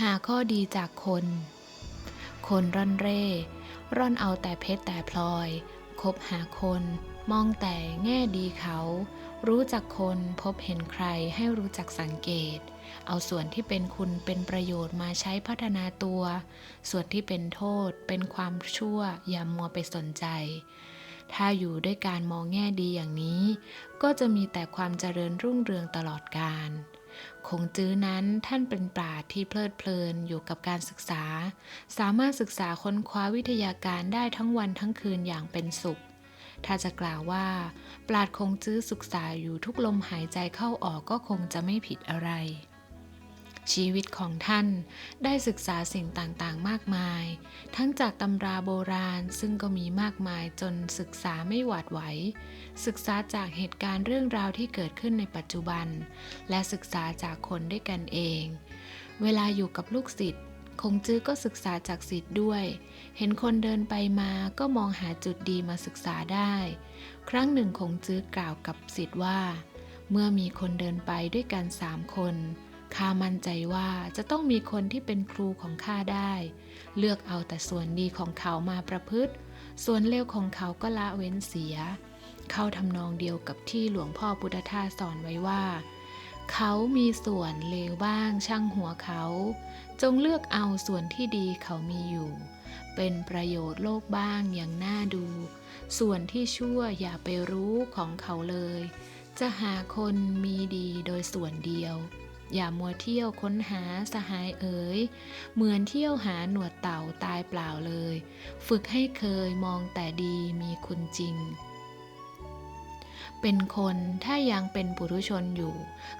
หาข้อดีจากคน คนร่อนเร่ ร่อนเอาแต่เพชรแต่พลอย คบหาคนมองแต่แง่ดีเขา รู้จักคนพบเห็นใครให้รู้จักสังเกต เอาส่วนที่เป็นคุณเป็นประโยชน์มาใช้พัฒนาตัว ส่วนที่เป็นโทษเป็นความชั่วอย่ามัวไปสนใจ ถ้าอยู่ด้วยการมองแง่ดีอย่างนี้ ก็จะมีแต่ความเจริญรุ่งเรืองตลอดกาล คงจื้อนั้นท่านเป็นปราดที่เพลิดเพลินอยู่กับการศึกษา สามารถศึกษาค้นคว้าวิทยาการได้ทั้งวันทั้งคืนอย่างเป็นสุข ถ้าจะกล่าวว่า ปราดคงจื้อศึกษาอยู่ทุกลมหายใจเข้าออกก็คงจะไม่ผิดอะไร ชีวิตของท่านได้ศึกษาสิ่งต่างๆ มากมาย ทั้งจากตำราโบราณซึ่งก็มีมากมายจนศึกษาไม่หวาดไหว ศึกษาจากเหตุการณ์เรื่องราวที่เกิดขึ้นในปัจจุบัน และศึกษาจากคนด้วยกันเอง เวลาอยู่กับลูกศิษย์คงจื้อก็ศึกษาจากศิษย์ด้วย เห็นคนเดินไปมาก็มองหาจุดดีมาศึกษาได้ ครั้งหนึ่งคงจื้อกล่าวกับศิษย์ว่า เมื่อมีคนเดินไปด้วยกันสามคน ข้ามั่นใจว่าจะต้องมีคนที่เป็นครูของข้าได้ เลือกเอาแต่ส่วนดีของเขามาประพฤติ ส่วนเลวของเขาก็ละเว้นเสีย เข้าทำนองเดียวกับที่หลวงพ่อพุทธทาสสอนไว้ว่า เขามีส่วนเลวบ้างช่างหัวเขา จงเลือกเอาส่วนที่ดีเขามีอยู่ เป็นประโยชน์โลกบ้างอย่างน่าดู ส่วนที่ชั่วอย่าไปรู้ของเขาเลย จะหาคนมีดีโดยส่วนเดียว อย่ามัวเที่ยวค้นหาสหายเอ๋ย เหมือนเที่ยวหาหนวดเต่าตายเปล่าเลย ฝึกให้เคยมองแต่ดีมีคุณจริง เป็นคนถ้ายังเป็นปุถุชนอยู่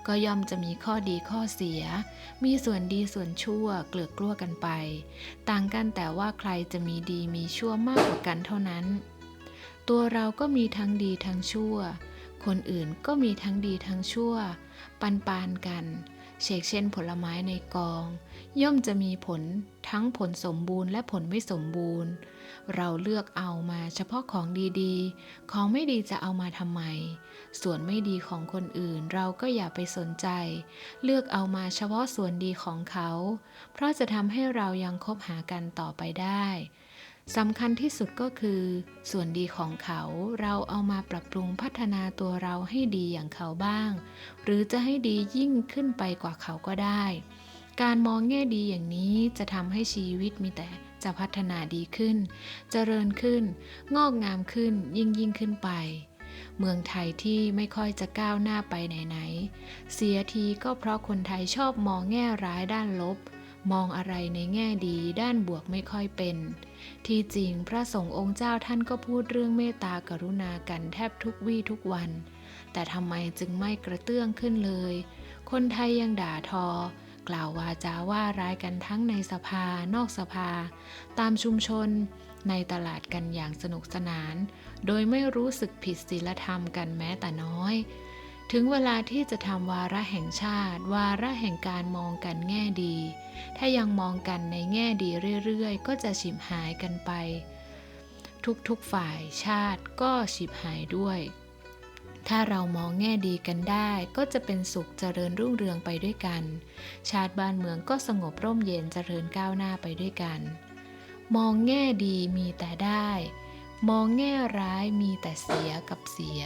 ก็ย่อมจะมีข้อดีข้อเสีย มีส่วนดีส่วนชั่วเกลือกกลัวกันไป ต่างกันแต่ว่าใครจะมีดีมีชั่วมากกว่ากันเท่านั้น ตัวเราก็มีทั้งดีทั้งชั่วคนอื่นก็มีทั้งดีทั้งชั่ว ปันปานกัน เชกเช่นผลไม้ในกอง ย่อมจะมีผลทั้งผลสมบูรณ์และผลไม่สมบูรณ์ เราเลือกเอามาเฉพาะของดีๆ ของไม่ดีจะเอามาทำไม ส่วนไม่ดีของคนอื่นเราก็อย่าไปสนใจ เลือกเอามาเฉพาะส่วนดีของเขา เพราะจะทำให้เรายังคบหากันต่อไปได้ สำคัญที่สุดก็คือ ส่วนดีของเขาเราเอามาปรับปรุงพัฒนาตัวเราให้ดีอย่างเขาบ้าง หรือจะให้ดียิ่งขึ้นไปกว่าเขาก็ได้ การมองแง่ดีอย่างนี้จะทำให้ชีวิตมีแต่จะพัฒนาดีขึ้น เจริญขึ้น งอกงามขึ้นยิ่งยิ่งขึ้นไป เมืองไทยที่ไม่ค่อยจะก้าวหน้าไปไหนๆเสียทีก็เพราะคนไทยชอบมองแง่ร้ายด้านลบ มองอะไรในแง่ดีด้านบวกไม่ค่อยเป็น ที่จริงพระสงฆ์องค์เจ้าท่านก็พูดเรื่องเมตตากรุณากันแทบทุกวี่ทุกวัน แต่ทำไมจึงไม่กระเตื้องขึ้นเลย คนไทยยังด่าทอ กล่าววาจาว่าร้ายกันทั้งในสภานอกสภา ตามชุมชน ในตลาดกันอย่างสนุกสนาน โดยไม่รู้สึกผิดศีลธรรมกันแม้แต่น้อย ถึงเวลาที่จะทำวาระแห่งชาติ วาระแห่งการมองกันแง่ดี ถ้ายังมองกันในแง่ดีเรื่อยๆ ก็จะฉิบหายกันไป ทุกๆฝ่ายชาติก็ฉิบหายด้วย ถ้าเรามองแง่ดีกันได้ ก็จะเป็นสุขเจริญรุ่งเรืองไปด้วยกัน ชาติบ้านเมืองก็สงบร่มเย็นเจริญก้าวหน้าไปด้วยกัน มองแง่ดีมีแต่ได้ มองแง่ร้ายมีแต่เสียกับเสีย